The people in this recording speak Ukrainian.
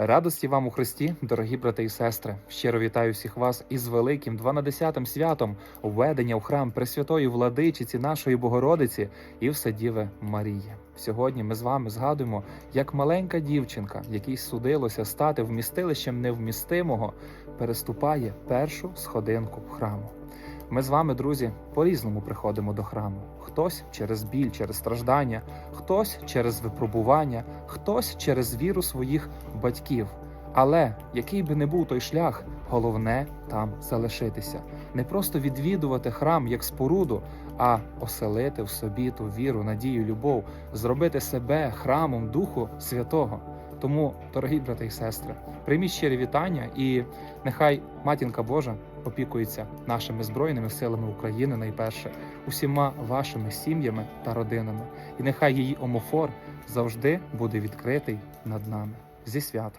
Радості вам у Христі, дорогі брати і сестри. Щиро вітаю всіх вас із великим 12 святом введення в храм Пресвятої Владичиці нашої Богородиці і Вседіви Марії. Сьогодні ми з вами згадуємо, як маленька дівчинка, якій судилося стати вмістилищем невмістимого, переступає першу сходинку храму. Ми з вами, друзі, по-різному приходимо до храму. Хтось через біль, через страждання, хтось через випробування, хтось через віру своїх батьків. Але який би не був той шлях, головне там залишитися, не просто відвідувати храм як споруду, а оселити в собі ту віру, надію, любов, зробити себе храмом Духу Святого. Тому, дорогі брати і сестри, прийміть щирі вітання, і нехай матінка Божа опікується нашими збройними силами України найперше, усіма вашими сім'ями та родинами, і нехай її омофор завжди буде відкритий над нами зі святом.